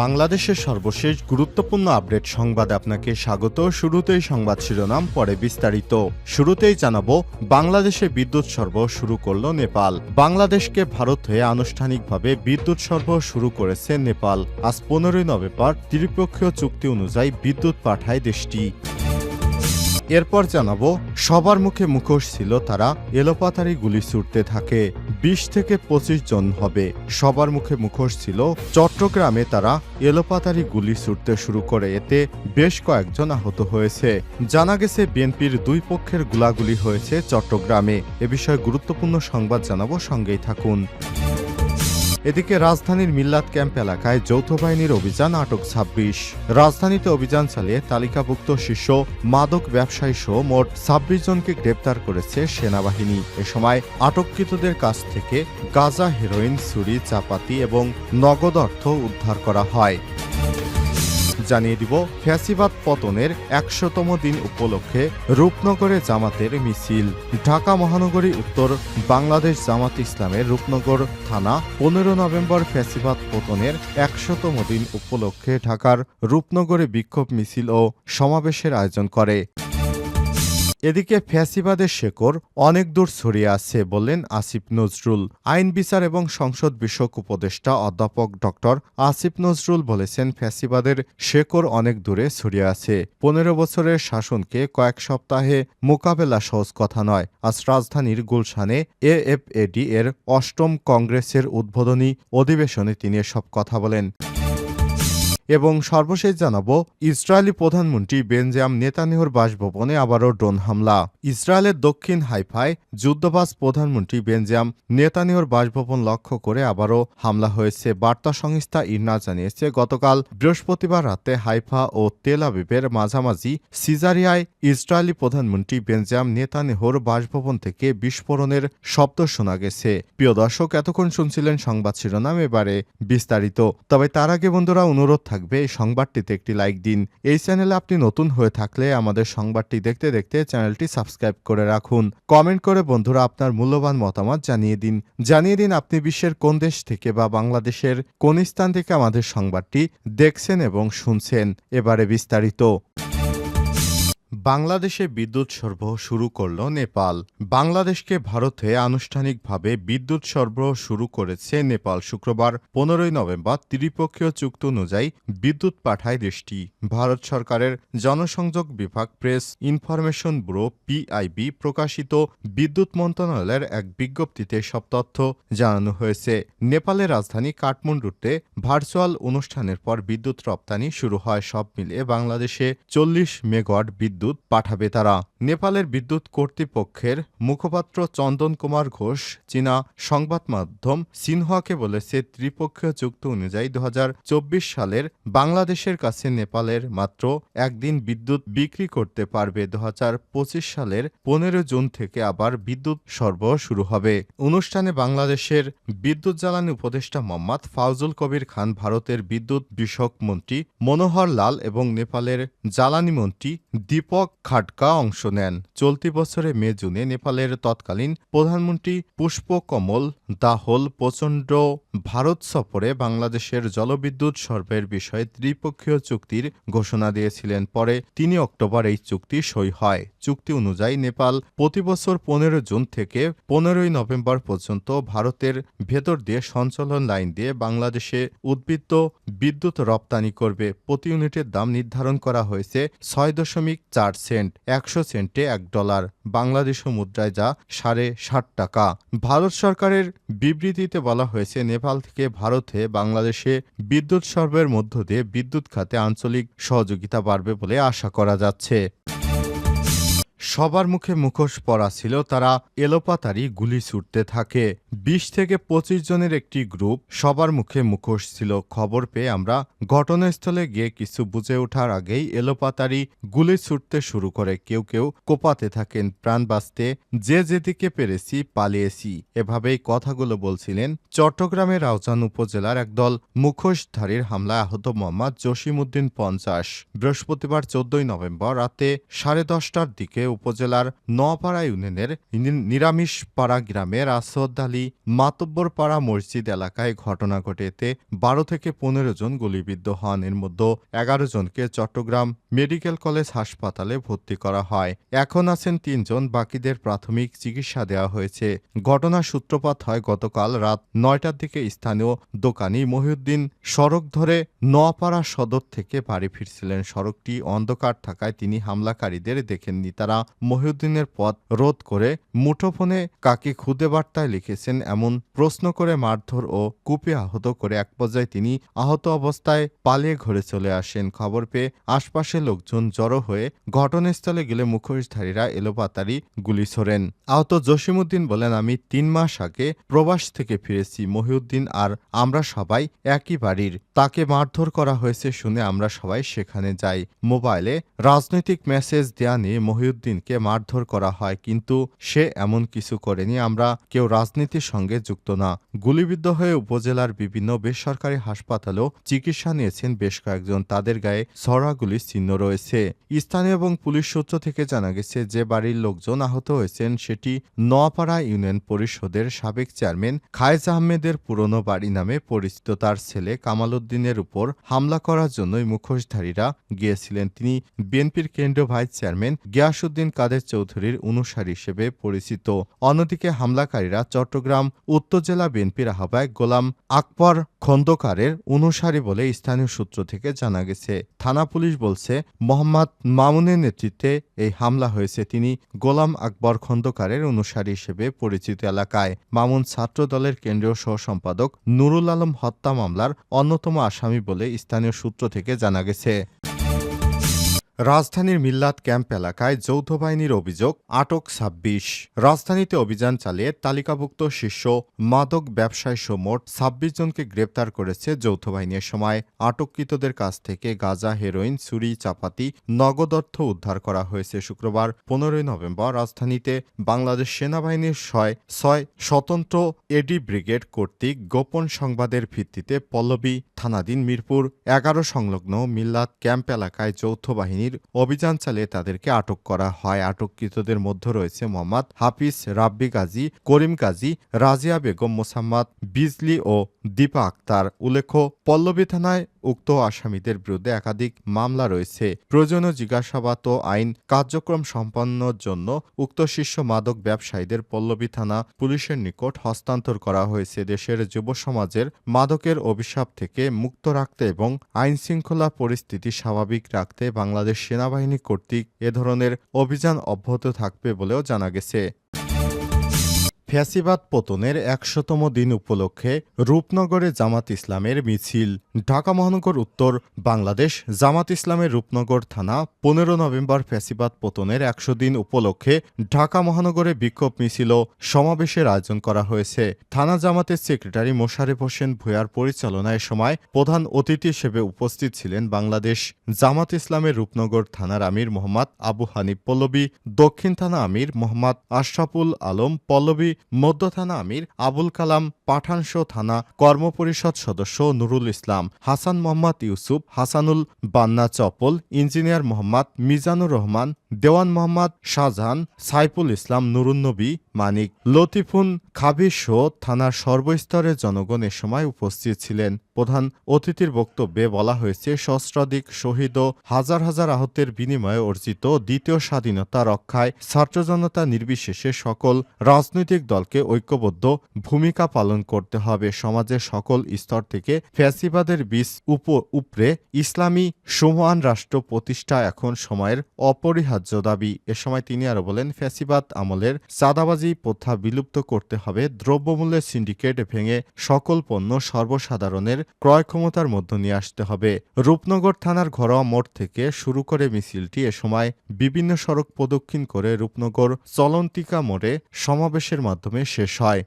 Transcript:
বাংলাদেশের সর্বশেষ গুরুত্বপূর্ণ আপডেট সংবাদ আপনাকে স্বাগত। শুরুতেই সংবাদ শিরোনাম, পরে বিস্তারিত। শুরুতেই জানাব, বাংলাদেশে বিদ্যুৎ সরবরাহ শুরু করল নেপাল। বাংলাদেশকে ভারত হয়ে আনুষ্ঠানিকভাবে বিদ্যুৎ সরবরাহ শুরু করেছে নেপাল। আজ পনেরোই নভেম্বর, ত্রিপক্ষীয় চুক্তি অনুযায়ী বিদ্যুৎ পাঠায় দেশটি। এরপর জানাব, সবার মুখে মুখোশ ছিল তারা এলোপাতারি গুলি ছুটতে থাকে। বিশ থেকে পঁচিশ জন হবে। সবার মুখে মুখোশ ছিল। চট্টগ্রামে তারা এলোপাতারি গুলি ছুটতে শুরু করে। এতে বেশ কয়েকজন আহত হয়েছে। জানা গেছে, বিএনপির দুই পক্ষের গুলাগুলি হয়েছে চট্টগ্রামে। এ বিষয়ে গুরুত্বপূর্ণ সংবাদ জানাব, সঙ্গেই থাকুন। এদিকে রাজধানীর মিল্লাত ক্যাম্প এলাকায় যৌথ বাহিনীর অভিযান আটক ছাব্বিশ। রাজধানীতে অভিযান চালিয়ে তালিকাভুক্ত শীর্ষ মাদক ব্যবসায়ী সহ মোট ছাব্বিশ জনকে গ্রেপ্তার করেছে সেনাবাহিনী। এ সময় আটককৃতদের কাছ থেকে গাজা, হেরোইন, ছুরি, চাপাতি এবং নগদ অর্থ উদ্ধার করা হয়। জানিয়ে দিব, ফ্যাসিবাদ পতনের একশোতম দিন উপলক্ষে রূপনগরে জামাতের মিছিল। ঢাকা মহানগরী উত্তর বাংলাদেশ জামাত ইসলামের রূপনগর থানা, পনেরো নভেম্বর ফ্যাসিবাদ পতনের একশোতম দিন উপলক্ষে ঢাকার রূপনগরে বিক্ষোভ মিছিল ও সমাবেশের আয়োজন করে। এদিকে ফ্যাসিবাদের শেকড় অনেক দূর ছড়িয়ে আছে বললেন আসিফ নজরুল। আইন বিচার এবং সংসদ বিষয়ক উপদেষ্টা অধ্যাপক ডক্টর আসিফ নজরুল বলেছেন ফ্যাসিবাদের শেকড় অনেক দূরে ছড়িয়ে আছে। পনেরো বছরের শাসনকে কয়েক সপ্তাহে মোকাবেলা সহজ কথা নয়। আজ রাজধানীর গুলশানে এএফএডি এর অষ্টম কংগ্রেসের উদ্বোধনী অধিবেশনে তিনি এসব কথা বলেন। এবং সর্বশেষ জানাব, ইসরায়েলি প্রধানমন্ত্রী বেনজাম নেতানিয়াহুর বাসভবনে আবারও ড্রোন হামলা। ইসরায়েলের দক্ষিণ হাইফায় যুদ্ধবাজ প্রধানমন্ত্রী বেনজাম নেতানিয়াহুর বাসভবন লক্ষ্য করে আবারও হামলা হয়েছে। বার্তা সংস্থা ইরনা জানিয়েছে, গতকাল বৃহস্পতিবার রাতে হাইফা ও তেল আবিবের মাঝামাঝি সিজারিয়ায় ইসরায়েলি প্রধানমন্ত্রী বেনজাম নেতানিয়াহুর বাসভবন থেকে বিস্ফোরণের শব্দ শোনা গেছে। প্রিয় দর্শক, এতক্ষণ শুনছিলেন সংবাদ শিরোনাম, এবারে বিস্তারিত। তবে তার আগে বন্ধুরা, অনুরোধ থাকবে এই সংবাদটিতে একটি লাইক দিন। এই চ্যানেলে আপনি নতুন হয়ে থাকলে আমাদের সংবাদটি দেখতে দেখতে চ্যানেলটি সাবস্ক্রাইব করে রাখুন। কমেন্ট করে বন্ধুরা আপনার মূল্যবান মতামত জানিয়ে দিন। জানিয়ে দিন আপনি বিশ্বের কোন দেশ থেকে বা বাংলাদেশের কোন স্থান থেকে আমাদের সংবাদটি দেখছেন এবং শুনছেন। এবারে বিস্তারিত। বাংলাদেশে বিদ্যুৎ সরবরাহ শুরু করল নেপাল। বাংলাদেশকে ভারতে আনুষ্ঠানিকভাবে বিদ্যুৎ সরবরাহ শুরু করেছে নেপাল শুক্রবার, পনেরোই নভেম্বর ত্রিপক্ষীয় চুক্তি অনুযায়ী বিদ্যুৎ পাঠায় দেশটি। ভারত সরকারের জনসংযোগ বিভাগ প্রেস ইনফরমেশন ব্যুরো পিআইবি প্রকাশিত বিদ্যুৎ মন্ত্রণালয়ের এক বিজ্ঞপ্তিতে সব তথ্য জানানো হয়েছে। নেপালের রাজধানী কাঠমান্ডুতে ভার্চুয়াল অনুষ্ঠানের পর বিদ্যুৎ রপ্তানি শুরু হয়। সব মিলিয়ে বাংলাদেশে চল্লিশ মেগাওয়াট বিদ্যুৎ বিদ্যুৎ পাঠাবে তারা। নেপালের বিদ্যুৎ কর্তৃপক্ষের মুখপাত্র চন্দন কুমার ঘোষ, চীনা সংবাদ মাধ্যম সিনহুয়াকে বলেছে, ত্রিপক্ষীয় চুক্তি অনুযায়ী দু হাজার চব্বিশ সালের বাংলাদেশের কাছে নেপালের মাত্র একদিন বিদ্যুৎ বিক্রি করতে পারবে। দু হাজার পঁচিশ সালের পনেরো জুন থেকে আবার বিদ্যুৎ সরবরাহ শুরু হবে। অনুষ্ঠানে বাংলাদেশের বিদ্যুৎ জ্বালানি উপদেষ্টা মোহাম্মদ ফাউজুল কবির খান, ভারতের বিদ্যুৎ বিষয়ক মন্ত্রী মনোহর লাল এবং নেপালের জ্বালানি মন্ত্রী দীপক খাটকা অংশ নেন। চলতি বছরে মে, জুনে নেপালের তৎকালীন প্রধানমন্ত্রী পুষ্পকমল দাহল প্রচণ্ড ভারত সফরে বাংলাদেশের জলবিদ্যুৎ সর্বের বিষয়ে ত্রিপক্ষীয় চুক্তির ঘোষণা দিয়েছিলেন। পরে তিনি অক্টোবর এই চুক্তি সই হয়। চুক্তি অনুযায়ী নেপাল প্রতি বছর পনেরো জুন থেকে পনেরোই নভেম্বর পর্যন্ত ভারতের ভেতর দিয়ে সঞ্চালন লাইন দিয়ে বাংলাদেশে উদ্বৃত্ত বিদ্যুৎ রপ্তানি করবে। প্রতি ইউনিটের দাম নির্ধারণ করা হয়েছে ছয় দশমিক চার সেন্ট, একশো সেন্টে এক ডলার, বাংলাদেশ মুদ্রায় যা সাড়ে ষাট টাকা। ভারত সরকারের বিবৃতিতে বলা হয়েছে, নেপাল থেকে ভারতে বাংলাদেশে বিদ্যুৎ সরবরাহের মধ্য দিয়ে বিদ্যুৎ খাতে আঞ্চলিক সহযোগিতা বাড়বে বলে আশা করা যাচ্ছে। সবার মুখে মুখোশ পরা ছিল তারা এলোপাতারি গুলি ছুটতে থাকে। বিশ থেকে পঁচিশ জনের একটি গ্রুপ সবার মুখে মুখোশ ছিল। খবর পেয়ে আমরা ঘটনাস্থলে গিয়ে কিছু বুঝে ওঠার আগেই এলোপাতারি গুলি ছুটতে শুরু করে। কেউ কেউ কোপাতে থাকেন, প্রাণ বাঁচতে, যে যেদিকে পেরেছি পালিয়েছি। এভাবেই কথাগুলো বলছিলেন চট্টগ্রামের রাউজান উপজেলার একদল মুখোশধারীর হামলায় আহত মোহাম্মদ জসিমউদ্দিন পঞ্চাশ। বৃহস্পতিবার চোদ্দই নভেম্বর রাতে সাড়ে দশটার দিকে উপজেলার নোয়াপাড়া ইউনিয়নের নিরামিষপাড়া গ্রামের আসদ আলী মাতব্বরপাড়া মসজিদ এলাকায় ঘটনা ঘটে এতে বারো থেকে পনেরো জন গুলিবিদ্ধ হন। এর মধ্যে এগারো জনকে চট্টগ্রাম মেডিকেল কলেজ হাসপাতালে ভর্তি করা হয়। এখন আছেন তিনজন বাকিদের প্রাথমিক চিকিৎসা দেওয়া হয়েছে। ঘটনার সূত্রপাত হয় গতকাল রাত নয়টার দিকে স্থানীয় দোকানি মহিউদ্দিন সড়ক ধরে নোয়াপাড়া সদর থেকে বাড়ি ফিরছিলেন। সড়কটি অন্ধকার থাকায় তিনি হামলাকারীদের দেখেননি। তারা মহিউদ্দিনের পথ রোধ করে মুঠোফোনে কাকে খুদে বার্তায় লিখেছেন এমন প্রশ্ন করে মারধর ও কুপে আহত করে এক পর্যায়ে তিনি আহত অবস্থায় পালিয়ে ঘরে চলে আসেন। খবর পেয়ে আশপাশের লোকজন জড়ো হয়ে ঘটনাস্থলে গেলে মুখোশধারীরা এলোপাতারি গুলি ছোড়েন। আহত জসিমউদ্দিন বলেন, আমি তিন মাস আগে প্রবাস থেকে ফিরেছি। মহিউদ্দিন আর আমরা সবাই একই বাড়ির। তাকে মারধর করা হয়েছে শুনে আমরা সবাই সেখানে যাই। মোবাইলে রাজনৈতিক মেসেজ দেয়া নিয়ে মহিউদ্দিনকে মারধর করা হয়, কিন্তু সে এমন কিছু করেনি। আমরা কেউ রাজনীতির সঙ্গে যুক্ত না। গুলিবিদ্ধ হয়ে উপজেলার বিভিন্ন বেসরকারি হাসপাতালেও চিকিৎসা নিয়েছেন বেশ কয়েকজন। তাদের গায়ে ছড়াগুলির চিহ্ন রয়েছে। স্থানীয় এবং পুলিশ সূত্র থেকে জানা গেছে, যে বাড়ির লোকজন আহত হয়েছেন সেটি নোয়াপাড়া ইউনিয়ন পরিষদের সাবেক চেয়ারম্যান খায়েজ আহমেদের পুরনো বাড়ি নামে পরিচিত। তার ছেলে কামাল উদ্দিনের উপর হামলা করার জন্যই মুখোশধারীরা গিয়েছিলেন। তিনি বিএনপির কেন্দ্রীয় ভাইস চেয়ারম্যান গিয়াসুদ্দিন কাদের চৌধুরীর অনুসারী হিসেবে পরিচিত। অন্যদিকে হামলাকারীরা চট্টগ্রাম উত্তর জেলা বিএনপির আহ্বায়ক গোলাম আকবর খন্দকারের অনুসারী বলে স্থানীয় সূত্র থেকে জানা গেছে। থানা পুলিশ বলছে, মোহাম্মদ মামুনের নেতৃত্বে এই হামলা হয়েছে। তিনি গোলাম আকবর খন্দকারের অনুসারী হিসেবে পরিচিত এলাকায়। মামুন ছাত্র দলের কেন্দ্রীয় সহ সম্পাদক নুরুল আলম হত্যা মামলার অন্যতম আসামি বলে স্থানীয় সূত্র থেকে জানা গেছে। রাজধানীর মিল্লাত ক্যাম্প এলাকায় যৌথ বাহিনীর অভিযোগ, আটক ছাব্বিশ। রাজধানীতে অভিযান চালিয়ে তালিকাভুক্ত শীর্ষ মাদক ব্যবসায়ী মোট ছাব্বিশ জনকে গ্রেপ্তার করেছে যৌথ বাহিনীর সময়। আটককৃতদের কাছ থেকে গাঁজা, হেরোইন চুরি চাপাতি, নগদ অর্থ উদ্ধার করা হয়েছে শুক্রবার, পনেরোই নভেম্বর। রাজধানীতে বাংলাদেশ সেনাবাহিনীর ছয় ছয় স্বতন্ত্র এডি ব্রিগেড কর্তৃক গোপন সংবাদের ভিত্তিতে পল্লবী থানাধীন মিরপুর এগারো সংলগ্ন মিল্লাত ক্যাম্প এলাকায় যৌথ বাহিনীর অভিযান চালিয়ে তাদেরকে আটক করা হয়। আটককৃতদের মধ্যে রয়েছে মোহাম্মদ হাফিজ রাব্বি গাজী করিম কাজী, রাজিয়া বেগম, মোসাম্মদ বিজলি ও দীপা আক্তার। উল্লেখ্য, পল্লবী থানায় উক্ত আসামিদের বিরুদ্ধে একাধিক মামলা রয়েছে। প্রয়োজনীয় জিজ্ঞাসাবাদ ও আইন কার্যক্রম সম্পন্নর জন্য উক্ত শীর্ষ মাদক ব্যবসায়ীদের পল্লবী থানা পুলিশের নিকট হস্তান্তর করা হয়েছে। দেশের যুব সমাজের মাদকের অভিশাপ থেকে মুক্ত রাখতে এবং আইন শৃঙ্খলা পরিস্থিতি স্বাভাবিক রাখতে বাংলাদেশ সেনাবাহিনী কর্তৃক এ ধরনের অভিযান অব্যাহত থাকবে বলেও জানা গেছে। ফ্যাসিবাদ পতনের একশোতম দিন উপলক্ষে রূপনগরে জামাত ইসলামের মিছিল। ঢাকা মহানগর উত্তর, বাংলাদেশ জামাত ইসলামের রূপনগর থানা, পনেরো নভেম্বর ফ্যাসিবাদ পতনের একশো দিন উপলক্ষে ঢাকা মহানগরে বিক্ষোভ মিছিল সমাবেশের আয়োজন করা হয়েছে। থানা জামাতের সেক্রেটারি মোশারেফ হোসেন ভূয়ার পরিচালনায় সময় প্রধান অতিথি হিসেবে উপস্থিত ছিলেন বাংলাদেশ জামাত ইসলামের রূপনগর থানার আমির মোহাম্মদ আবু হানিফ পল্লবী, দক্ষিণ থানা আমির মোহাম্মদ আশরাফুল আলম পল্লবী মধ্য থানা আমির আবুল কালাম পাঠানশো থানা কর্মপরিষদ সদস্য নুরুল ইসলাম, হাসান মোহাম্মদ ইউসুফ, হাসানুল বান্না চপল, ইঞ্জিনিয়ার মোহাম্মদ মিজানুর রহমান, দেওয়ান মোহাম্মদ শাহজাহান, সাইফুল ইসলাম নুরুন্নবী, মানিক লতিফুন খাবির শো থানার সর্বস্তরের জনগণ এ সময় উপস্থিত ছিলেন। প্রধান অতিথির বক্তব্যে বলা হয়েছে, সহস্রাধিক শহীদ ও হাজার হাজার আহতের বিনিময়ে অর্জিত দ্বিতীয় স্বাধীনতা রক্ষায় ছাত্র জনতা নির্বিশেষে সকল রাজনৈতিক দলকে ঐক্যবদ্ধ ভূমিকা পালন করতে হবে। সমাজের সকল স্তর থেকে ফ্যাসিবাদের বীজ উপ উপরে ইসলামী সমহান রাষ্ট্র প্রতিষ্ঠা এখন সময়ের অপরিহার্য দাবি। এ সময় তিনি আরও বলেন, ফ্যাসিবাদ আমলের চাঁদাবাজি প্রথা বিলুপ্ত করতে হবে। দ্রব্যমূল্যের সিন্ডিকেট ভেঙে সকল পণ্য সর্বসাধারণের ক্রয় ক্ষমতার মধ্য নিয়ে আসতে হবে। রূপনগর থানার ঘরোয়া মোড় থেকে শুরু করে মিছিলটি এ সময় বিভিন্ন সড়ক প্রদক্ষিণ করে রূপনগর চলন্তিকা মোড়ে সমাবেশের মাধ্যমে শেষ হয়।